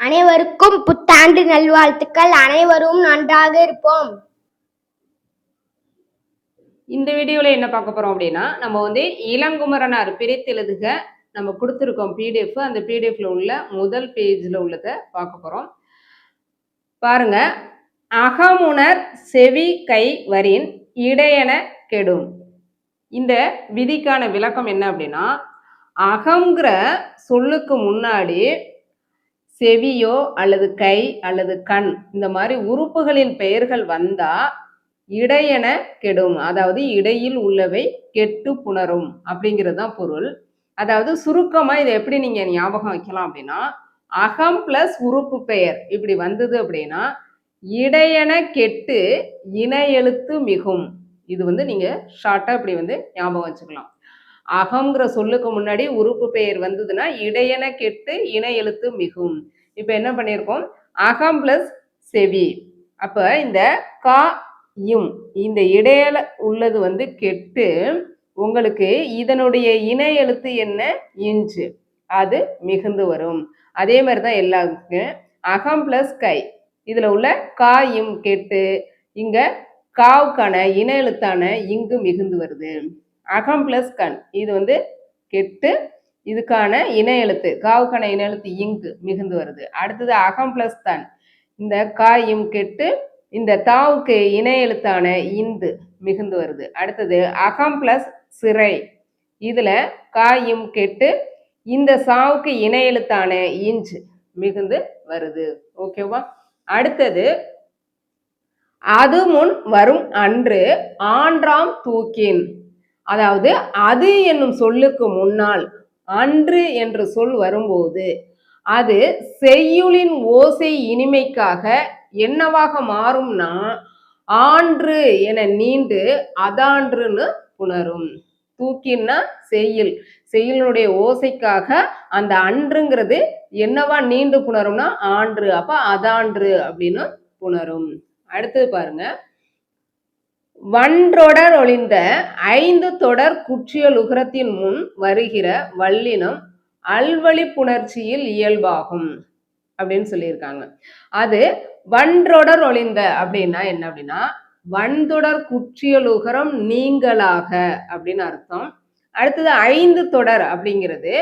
அனைவருக்கும் புத்தாண்டு நல்வாழ்த்துக்கள். அனைவரும் நன்றாக இருப்போம். இந்த வீடியோவில் என்ன பார்க்க போகிறோம் அப்படின்னா நம்ம வந்து இளங்குமரனார் பிரித்தெழுதுக நம்ம கொடுத்துருக்கோம் பிடிஎஃப் அந்த பிடிஎஃப்ல உள்ள முதல் பேஜில் உள்ளதை பார்க்க போகிறோம் பாருங்க. அகமுனர் செவி கை வரின் இடையன கெடும். இந்த விதிக்கான விளக்கம் என்ன அப்படின்னா அகங்கிற சொல்லுக்கு முன்னாடி செவியோ அல்லது கை அல்லது கண் இந்த மாதிரி உறுப்புகளின் பெயர்கள் வந்தா இடையென கெடும். அதாவது இடையில் உள்ளவை கெட்டு புணரும் அப்படிங்கிறது தான் பொருள். அதாவது சுருக்கமா இதை எப்படி நீங்க ஞாபகம் வைக்கலாம் அப்படின்னா அகம் பிளஸ் உறுப்பு பெயர் இப்படி வந்தது அப்படின்னா இடையென கெட்டு இணையெழுத்து மிகும். இது வந்து நீங்க ஷார்ட்டா இப்படி வந்து ஞாபகம் வச்சுக்கலாம். அகங்கிற சொல்லுக்கு முன்னாடி உறுப்பு பெயர் வந்ததுன்னா இடையென கெட்டு இணை எழுத்து மிகும். இப்போ என்ன பண்ணியிருக்கோம் அகம் பிளஸ் செவி. அப்போ இந்த கா இம் இந்த இடையில உள்ளது வந்து கெட்டு உங்களுக்கு இதனுடைய இணை எழுத்து என்ன? இஞ்சு. அது மிகுந்து வரும். அதே மாதிரி தான் எல்லாருக்கும் அகம் பிளஸ் கை. இதில் உள்ள கா இம் கெட்டு. இங்கே காவுக்கான இன எழுத்தான இங்கு மிகுந்து வருது. அகம் பிளஸ் கண். இது வந்து கெட்டு இதுக்கான இன எழுத்து காவுக்கான இன எழுத்து இங்கு மிகுந்து வருது. அடுத்தது அகம் பிளஸ் தன். இந்த கா இம் கெட்டு இந்த தாவுக்கு இணை எழுத்தான இந்து மிகுந்து வருது. அடுத்தது அகம் பிளஸ் சிறை. இதில் காயும் கெட்டு இந்த சாவுக்கு இணை எழுத்தான இஞ்சு மிகுந்து வருது. ஓகேவா அடுத்தது அது முன் வரும் அன்று ஆன்றாம் தூக்கின். அதாவது அது என்னும் சொல்லுக்கு முன்னால் அன்று என்று சொல் வரும்போது அது செய்யுளின் ஓசை இனிமைக்காக என்னவாக மாறும்னா ஆன்று என நீண்டு அதான்றுன்னு புணரும். தூக்கின்னா செய்யுள். செய்யுளினுடைய ஓசைக்காக அந்த அன்றுங்கிறது என்னவா நீண்டு புணரும்னா ஆன்று. அப்ப அதான்று அப்படின்னு புணரும். அடுத்தது பாருங்க. வன்றொடர் ஒளிந்த ஐந்து தொடர் குற்றியல் உகரத்தின் முன் வருகிற வல்லினம் அல்வழி புணர்ச்சியில் இயல்பாகும் அப்படின்னு சொல்லியிருக்காங்க. அது வன்றொடர் ஒளிந்த அப்படின்னா என்ன அப்படின்னா வன்தொடர் குற்றியலுகரம் நீங்களாக அப்படின்னு அர்த்தம். அடுத்தது ஐந்து தொடர் அப்படிங்கிறது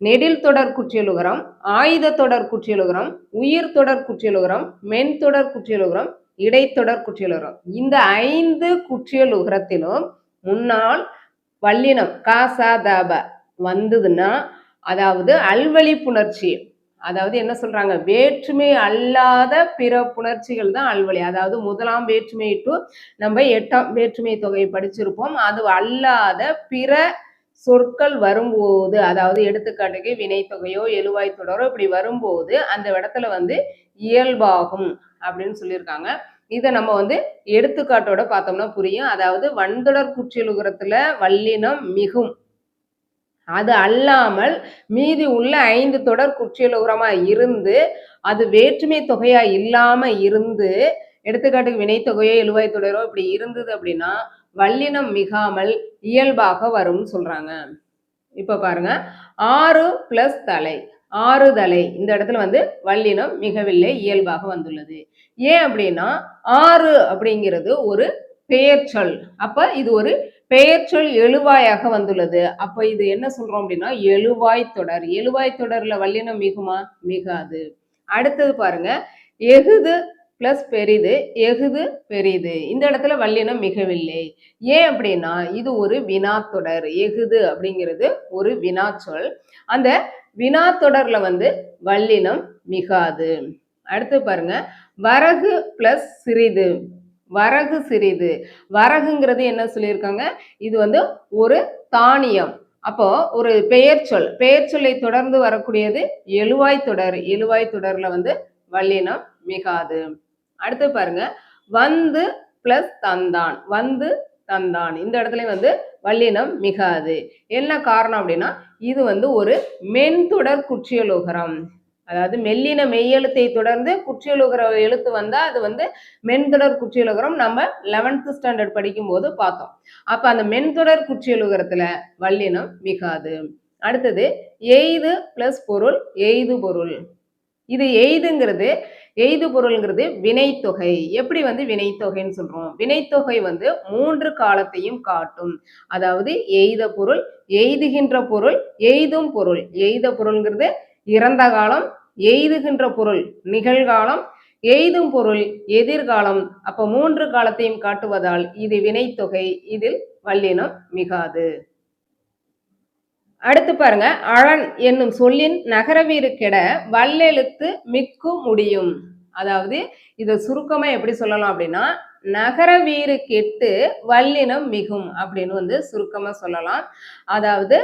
நெடில் தொடர் குற்றியலுகரம் ஆயுத தொடர் குற்றியலுகரம் உயிர் தொடர் குற்றியலுகரம் மென் தொடர் குற்றியலுகரம் இடைத்தொடர் குற்றியலுகரம் இந்த ஐந்து குற்றியலுகரத்திலும் முன்னால் வல்லினம் காசா தாப வந்ததுன்னா அதாவது அல்வழி புணர்ச்சி அதாவது என்ன சொல்றாங்க? வேற்றுமை அல்லாத பிற புணர்ச்சிகள் தான் அல்வழி. அதாவது முதலாம் வேற்றுமை டு நம்ம எட்டாம் வேற்றுமை தொகையை படிச்சிருப்போம். அது அல்லாத பிற சொற்கள் வரும்போது அதாவது எடுத்துக்காட்டுக்கு வினைத்தொகையோ எழுவாய் தொடரோ இப்படி வரும்போது அந்த இடத்துல வந்து இயல்பாகும் அப்படின்னு சொல்லியிருக்காங்க. இதை நம்ம வந்து எடுத்துக்காட்டோட பார்த்தோம்னா புரியும். அதாவது வன்தொடர் குற்றியலுகரத்துல வல்லினம் மிகும். அது அல்லாமல் மீதி உள்ள ஐந்து தொடர் குற்றியலுகரமா இருந்து அது வேற்றுமை தொகையா இல்லாம இருந்து எடுத்துக்காட்டுக்கு வினைத்தொகையோ எழுவாய் தொடரோ இப்படி இருந்தது அப்படின்னா வல்லினம் மிகாமல் இயல்பாக வரும்னு சொல்றாங்க. இப்ப பாருங்க. ஆறு பிளஸ் தலை. ஆறுதலை. இந்த இடத்துல வந்து வல்லினம் மிகவில்லை இயல்பாக வந்துள்ளது. ஏன் அப்படின்னா ஆறு அப்படிங்கிறது ஒரு பெயர்ச்சொல் அப்ப இது ஒரு பெயர்ச்சொல் எழுவாயாக வந்துள்ளது. அப்ப இது என்ன சொல்றோம் அப்படின்னா எழுவாய் தொடர். எழுவாய் தொடர்ல வல்லினம் மிகுமா? மிகாது. அடுத்தது பாருங்க எகுது பிளஸ் பெரிது எகுது பெரிது. இந்த இடத்துல வல்லினம் மிகவில்லை. ஏன் அப்படின்னா இது ஒரு வினாத்தொடர் எகுது அப்படிங்கிறது ஒரு வினாச்சொல் அந்த வினாத்தொடர்ல வந்து வல்லினம் மிகாது. அடுத்து பாருங்க. வரகு பிளஸ் சிறிது. வரகு சிறிது. வரகுங்கிறது என்ன சொல்லியிருக்காங்க? இது வந்து ஒரு தானியம். அப்போ ஒரு பெயர்ச்சொல் பெயர்ச்சொல்லை தொடர்ந்து வரக்கூடியது எழுவாய் தொடர். எழுவாய் தொடர்ல வந்து வல்லினம் மிகாது. அடுத்து பாருங்க. வந்து பிளஸ் தந்தான். வந்து தந்தான். இந்த இடத்துல வந்து வல்லினம் மிகாது. என்ன காரணம் அப்படின்னா இது வந்து ஒரு மென்தொடர் குற்றியலுகரம். அதாவது மெல்லின மெய்யெழுத்தை தொடர்ந்து குற்றியலுகர எழுத்து வந்தால் அது வந்து மென்தொடர் குற்றியலுகரம் நம்ம லெவன்த்து ஸ்டாண்டர்ட் படிக்கும்போது பார்த்தோம். அப்போ அந்த மென்தொடர் குற்றியலுகரத்தில் வல்லினம் மிகாது. அடுத்தது எய்து ப்ளஸ் பொருள் எய்து பொருள். இது எய்துங்கிறது எய்து பொருள்ங்கிறது வினைத்தொகை. எப்படி வந்து வினைத்தொகைன்னு சொல்றோம்? வினைத்தொகை வந்து மூன்று காலத்தையும் காட்டும். அதாவது எய்த பொருள் எய்துகின்ற பொருள் எய்தும் பொருள். எய்த பொருள்ங்கிறது இறந்த காலம் எய்துகின்ற பொருள் நிகழ்காலம் எய்தும் பொருள் எதிர்காலம். அப்ப மூன்று காலத்தையும் காட்டுவதால் இது வினைத்தொகை. இதில் வல்லினம் மிகாது. அடுத்து பாருங்க அழன் என்னும் சொல்லின் நகரவீருக்கிட வல்லெழுத்து மிக்கு முடியும். அதாவது இதை சுருக்கமா எப்படி சொல்லலாம் அப்படின்னா நகரவீரு கெட்டு வல்லினம் மிகும் அப்படின்னு வந்து சுருக்கமா சொல்லலாம். அதாவது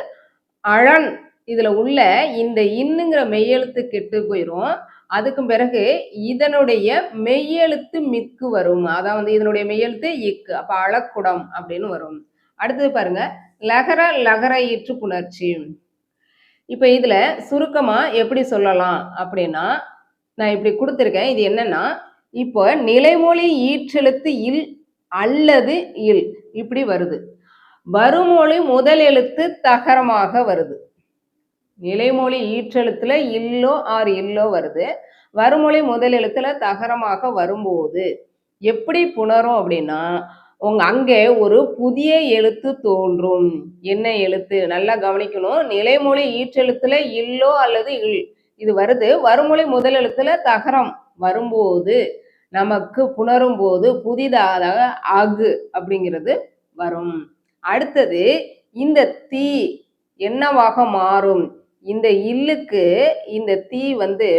அழன் இதுல உள்ள இந்த இன்னுங்கிற மெய்யெழுத்து கெட்டு போயிடும் அதுக்கு பிறகு இதனுடைய மெய்யெழுத்து மிக்கு வரும். அதான் வந்து இதனுடைய மெய்யெழுத்து இக்கு அப்ப அழக்குடம் அப்படின்னு வரும். அடுத்தது பாருங்க லகர லகர ஈற்று புணர்ச்சி. இப்போ இதில் சுருக்கமாக எப்படி சொல்லலாம் அப்படின்னா நான் இப்படி கொடுத்துருக்கேன். இது என்னன்னா இப்போ நிலைமொழி ஈற்றெழுத்து இல் அல்லது இல் இப்படி வருது. வருமொழி முதல் எழுத்து தகரமாக வருது. நிலைமொழி ஈற்றெழுத்துல இல்லோ ஆர் இல்லோ வருது. வருமொழி முதல் எழுத்துல தகரமாக வரும்போது எப்படி புணரும் அப்படின்னா உங்க அங்கே ஒரு புதிய எழுத்து தோன்றும். என்ன எழுத்து? நல்லா கவனிக்கணும். நிலைமொழி ஈற்றெழுத்துல இல்லோ அல்லது இல். இது வருது. வருமொழி முதல் எழுத்துல தகரம் வரும்போது நமக்கு புணரும் போது புதிதாக அகு அப்படிங்கிறது வரும். அடுத்தது இந்த தீ என்னவாக மாறும்? இந்த இல்லுக்கு இந்த தீ வந்து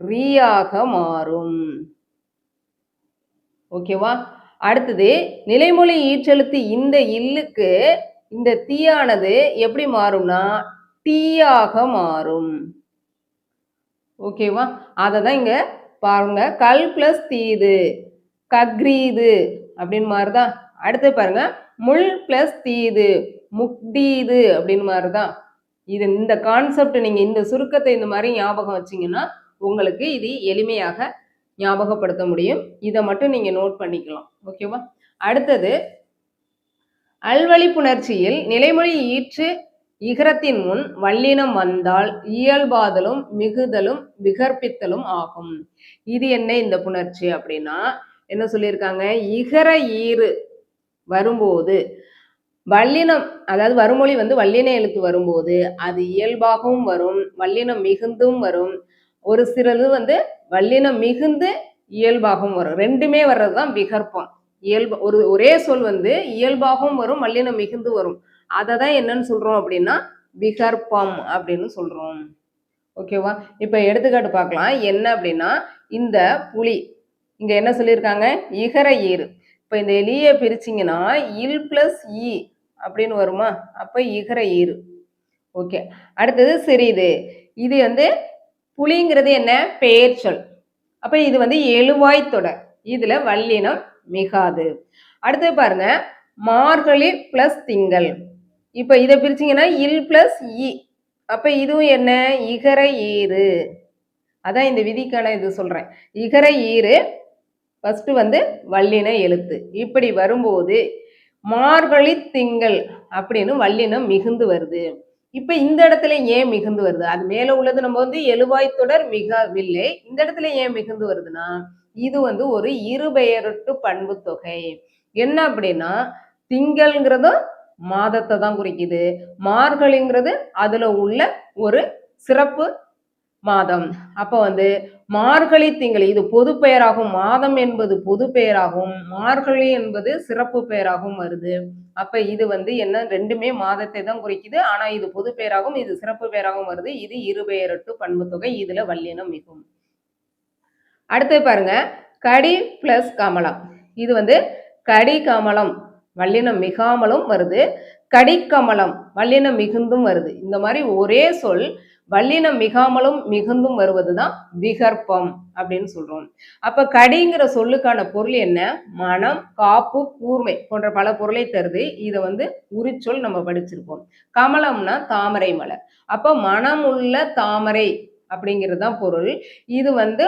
ரீயாக மாறும். ஓகேவா? அடுத்தது நிலைமொழி ஈற்றெழுத்து இந்த இல்லுக்கு இந்த தீயானது எப்படி மாறும்னா டீயாக மாறும். ஓகேவா? அதை தான் இங்கே பாருங்க. கல் பிளஸ் தீது கக்ரீது அப்படின்னு மாறுதா? அடுத்து பாருங்க. முள் பிளஸ் தீது முக்டீது அப்படின்னு மாறுதா? இது இந்த கான்செப்ட் நீங்கள் இந்த சுருக்கத்தை இந்த மாதிரி ஞாபகம் வச்சீங்கன்னா உங்களுக்கு இது எளிமையாக ஞாபகப்படுத்த முடியும். இதை மட்டும் நீங்கள் நோட் பண்ணிக்கலாம். ஓகேவா அடுத்தது அல்வழி புணர்ச்சியில் நிலைமொழி ஈற்று இகரத்தின் முன் வல்லினம் வந்தால் இயல்பாதலும் மிகுதலும் விகற்பித்தலும் ஆகும். இது என்ன இந்த புணர்ச்சி அப்படின்னா என்ன சொல்லியிருக்காங்க? இகர ஈறு வரும்போது வல்லினம் அதாவது வருமொழி வந்து வல்லின எழுத்து வரும்போது அது இயல்பாகவும் வரும் வல்லினம் மிகுந்தும் வரும் ஒரு சிலது வந்து வல்லினம் மிகுந்து இயல்பாகவும் வரும். ரெண்டுமே வர்றது தான் விகற்பம். இயல்பு ஒரு ஒரே சொல் வந்து இயல்பாகவும் வரும் வல்லினம் மிகுந்து வரும். அதை தான் என்னன்னு சொல்றோம் அப்படின்னா விகற்பம் அப்படின்னு சொல்றோம். ஓகேவா இப்போ எடுத்துக்காட்டு பார்க்கலாம். என்ன அப்படின்னா இந்த புலி இங்க என்ன சொல்லியிருக்காங்க? இகர ஈறு இப்போ இந்த எலியை பிரிச்சிங்கன்னா இல் பிளஸ் இ அப்படின்னு வருமா? அப்போ இகர ஈறு ஓகே அடுத்தது சிறிது. இது வந்து புலிங்கிறது என்ன? பெயர் சொல். அப்போ இது வந்து எழுவாய் தொடர். இதுல வல்லினம் மிகாது. அடுத்து பாருங்க. மார்கழி பிளஸ் திங்கள். இப்போ இதை பிரிச்சிங்கன்னா இல் பிளஸ் இ. அப்போ இதுவும் என்ன? இகர ஈறு. அதான் இந்த விதிக்கான இது சொல்றேன். இகர ஈறு ஃபர்ஸ்ட் வந்து வல்லின எழுத்து. இப்படி வரும்போது மார்கழி திங்கள் அப்படின்னு வல்லினம் மிகுந்து வருது. இப்ப இந்த இடத்துல ஏன் மிகுந்து வருது? அது மேல உள்ளது நம்ம வந்து எழுவாய் தொடர் மிகவில்லை. இந்த இடத்துல ஏன் மிகுந்து வருதுன்னா இது வந்து ஒரு இருபெயரட்டு பண்பு தொகை. என்ன அப்படின்னா திங்கள்ங்கிறதும் மாதத்தை தான் குறிக்குது. மார்கழிங்கிறது அதுல உள்ள ஒரு சிறப்பு மாதம். அப்ப வந்து மார்கழி திங்கள் இது பொது பெயராகும். மாதம் என்பது பொது பெயராகும். மார்கழி என்பது சிறப்பு பெயராகவும் வருது. அப்ப இது வந்து என்ன ரெண்டுமே மாதத்தை தான் குறிக்குது. ஆனா இது பொது பெயராகும் இது சிறப்பு பெயராகவும் வருது. இது இருபெயரட்டு பண்பு தொகை இதுல வல்லினம் மிகும். அடுத்து பாருங்க கடி பிளஸ் கமலம். இது வந்து கடி கமலம் வல்லினம் மிகாமலும் வருது. கடிக்கமலம் வல்லினம் மிகுந்தும் வருது. இந்த மாதிரி ஒரே சொல் வல்லினம் மிகாமலும் மிகுந்தும் வருவதுதான் விகற்பம் அப்படின்னு சொல்றோம். அப்ப கடிங்கிற சொல்லுக்கான பொருள் என்ன? மனம் காப்பு கூர்மை போன்ற பல பொருளை தருது. இதை வந்து உரிச்சொல் நம்ம படிச்சிருப்போம். கமலம்னா தாமரை மலர் அப்ப மனம் உள்ள தாமரை அப்படிங்கிறது தான் பொருள். இது வந்து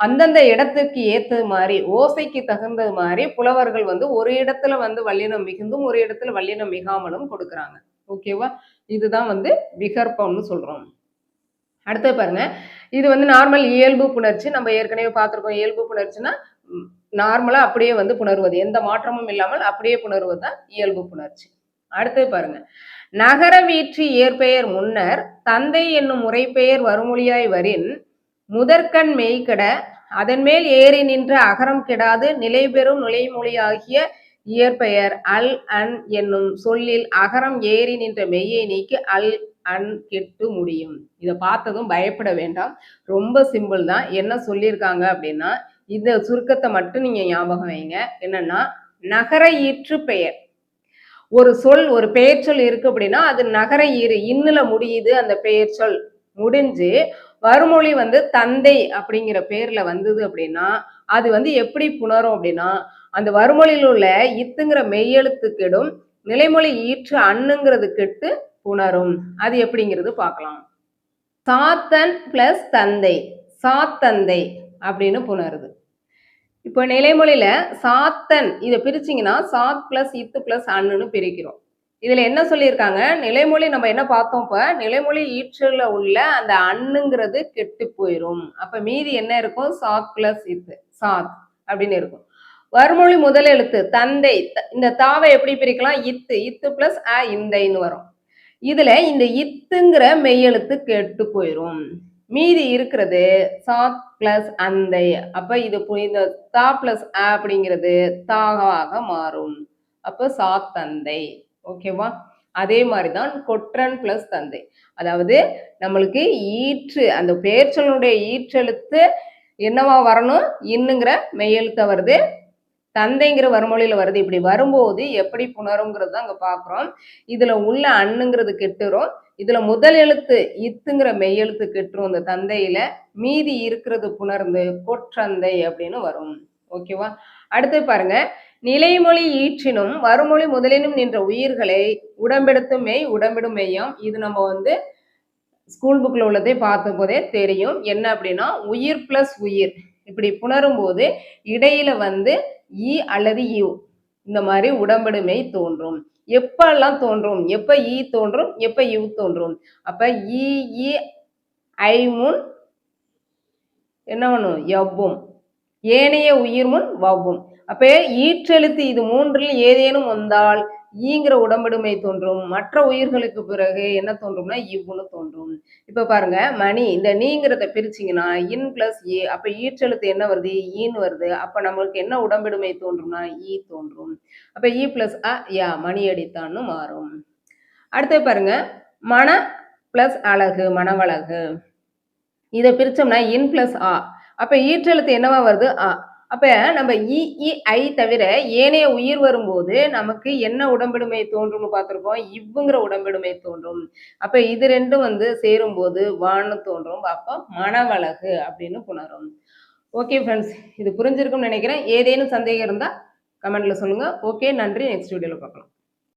அந்தந்த இடத்துக்கு ஏற்ற மாதிரி ஓசைக்கு தகுந்தது மாதிரி புலவர்கள் வந்து ஒரு இடத்துல வந்து வல்லினம் மிகுந்தும் ஒரு இடத்துல வல்லினம் மிகாமலும் கொடுக்குறாங்க. ஓகேவா? இதுதான் வந்து விகற்பம்னு சொல்றோம். அடுத்தது பாருங்க. இது வந்து நார்மல் இயல்பு புணர்ச்சி. நம்ம ஏற்கனவே பார்த்துருக்கோம் இயல்பு புணர்ச்சின்னா நார்மலாக அப்படியே வந்து புணர்வது. எந்த மாற்றமும் இல்லாமல் அப்படியே புணர்வது தான் இயல்பு புணர்ச்சி. அடுத்தது பாருங்க. நகர வீற்றி இயற்பெயர் முன்னர் தந்தை என்னும் முறைப்பெயர் வருமொழியாய் வரின் முதற்கண் மெய்கட அதன் மேல் ஏறி நின்ற அகரம் கெடாது நிலை பெறும் நுழைமொழியாகிய இயற்பெயர் அல் அன் என்னும் சொல்லில் அகரம் ஏறி நின்ற மெய்யை நீக்கி அல் அன் கெட்டு முடியும். இதை பார்த்ததும் பயப்பட வேண்டாம். ரொம்ப சிம்பிள் தான். என்ன சொல்லியிருக்காங்க அப்படின்னா இந்த சுருக்கத்தை மட்டும் நீங்க ஞாபகம் வைங்க. என்னன்னா நகர ஈற்று பெயர். ஒரு சொல் ஒரு பெயர் சொல் இருக்கு அப்படின்னா அது நகர ஈறு இன்னுல முடியுது அந்த பெயர்ச்சொல் முடிஞ்சு வருமொழி வந்து தந்தை அப்படிங்கிற பேர்ல வந்தது அப்படின்னா அது வந்து எப்படி புணரும் அப்படின்னா அந்த வருமொழியில் உள்ள இத்துங்கிற மெய்யெழுத்து கெடும் நிலைமொழி ஈற்று அண்ணுங்கிறது கெட்டு உணரும். அது எப்படிங்கிறது பார்க்கலாம். சாத்தன் பிளஸ் தந்தை. சாத்தந்தை அப்படின்னு புணருது. இப்போ நிலைமொழியில சாத்தன் இதை பிரிச்சிங்கன்னா சாத் பிளஸ் இத்து பிளஸ் அண்ணுன்னு பிரிக்கிறோம். இதுல என்ன சொல்லியிருக்காங்க? நிலைமொழி நம்ம என்ன பார்த்தோம் இப்போ? நிலைமொழி ஈற்றில் உள்ள அந்த அண்ணுங்கிறது கெட்டு போயிடும் அப்ப மீதி என்ன இருக்கும்? சாத் பிளஸ் இத்து சாத் அப்படின்னு இருக்கும். வறுமொழி முதல் எழுத்து தந்தை. த- இந்த தாவை எப்படி பிரிக்கலாம்? இத்து. இத்து பிளஸ் அ இந்தைன்னு வரும். இதுல இந்த இத்துங்கிற மெய்யெழுத்து கெட்டு போயிரும். மீதி இருக்கிறது சாத் பிளஸ் அந்தை. அப்ப இது இந்த தா பிளஸ் அ அப்படிங்கிறது தாகவாக மாறும். அப்ப சாத் தந்தை. ஓகேவா அதே மாதிரி தான் கொற்றன் பிளஸ் தந்தை. அதாவது நம்மளுக்கு ஈற்று அந்த பெயர்ச்சொல்லுடைய ஈற்றெழுத்து என்னவா வரணும்? இன்னுங்கிற மெய்யெழுத்த வருது. தந்தைங்கிற வறுமொழியில் வருது. இப்படி வரும்போது எப்படி புணருங்கிறது தான் அங்கே பார்க்குறோம் இதில் உள்ள அண்ணுங்கிறது கெட்டுரும். இதில் முதல் எழுத்து இத்துங்கிற மெய்யெழுத்து கெட்டுரும் இந்த தந்தையில். மீதி இருக்கிறது புணர்ந்து கொற்றந்தை அப்படின்னு வரும். ஓகேவா? அடுத்து பாருங்க. நிலைமொழி ஈற்றினும் வருமொழி முதலினும் நின்ற உயிர்களை உடம்பெடுத்தும் மெய் உடம்பிடும் மெய்யம். இது நம்ம வந்து ஸ்கூல் புக்கில் உள்ளதே பார்த்த போதே தெரியும். என்ன அப்படின்னா உயிர் பிளஸ் உயிர். இப்படி புணரும் போது இடையில வந்து ஈ அல்லது யூ இந்த மாதிரி உடம்படுமை தோன்றும். எப்பெல்லாம் தோன்றும்? எப்ப இ தோன்றும்? எப்ப யூ தோன்றும்? அப்ப இஇ ஐ முன் என்ன பண்ணும்? எவ்வும் ஏனைய உயிர் முன் வவ்வும். அப்ப ஈற்றெழுத்து இது மூன்றில் ஏதேனும் வந்தால் ஈங்கிற உடம்படுமை தோன்றும். மற்ற உயிர்களுக்கு பிறகு என்ன தோன்றும்னா இவ்வுன்னு தோன்றும். இப்ப பாருங்க மணி இந்த நீங்கிறத பிரிச்சிங்கன்னா இன் பிளஸ் ஏ அப்ப ஈற்றெழுத்து என்ன வருது? ஈன்னு வருது. அப்ப நம்மளுக்கு என்ன உடம்பிடுமை தோன்றும்னா ஈ தோன்றும். அப்ப ஈ பிளஸ் அ யா மணி அடித்தான்னு மாறும். அடுத்து பாருங்க மன பிளஸ் அழகு மனவழகு இதை பிரிச்சோம்னா இன் பிளஸ் ஆ. அப்ப ஈற்றெழுத்து என்னவா வருது? ஆ அப்ப நம்ம இஇஐ தவிர ஏனைய உயிர் வரும்போது நமக்கு என்ன உடம்பிடுமை தோன்றும்னு பார்த்துருக்கோம் இவ்வுங்கிற உடம்பிடுமை தோன்றும். அப்ப இது ரெண்டும் வந்து சேரும்போது வான்னு தோன்றும். அப்போ மனவழகு அப்படின்னு புணரும். ஓகே ஃப்ரெண்ட்ஸ் இது புரிஞ்சிருக்கும்னு நினைக்கிறேன். ஏதேனும் சந்தேகம் இருந்தால் கமெண்ட்ல சொல்லுங்க. ஓகே நன்றி. நெக்ஸ்ட் வீடியோவில் பார்க்கலாம்.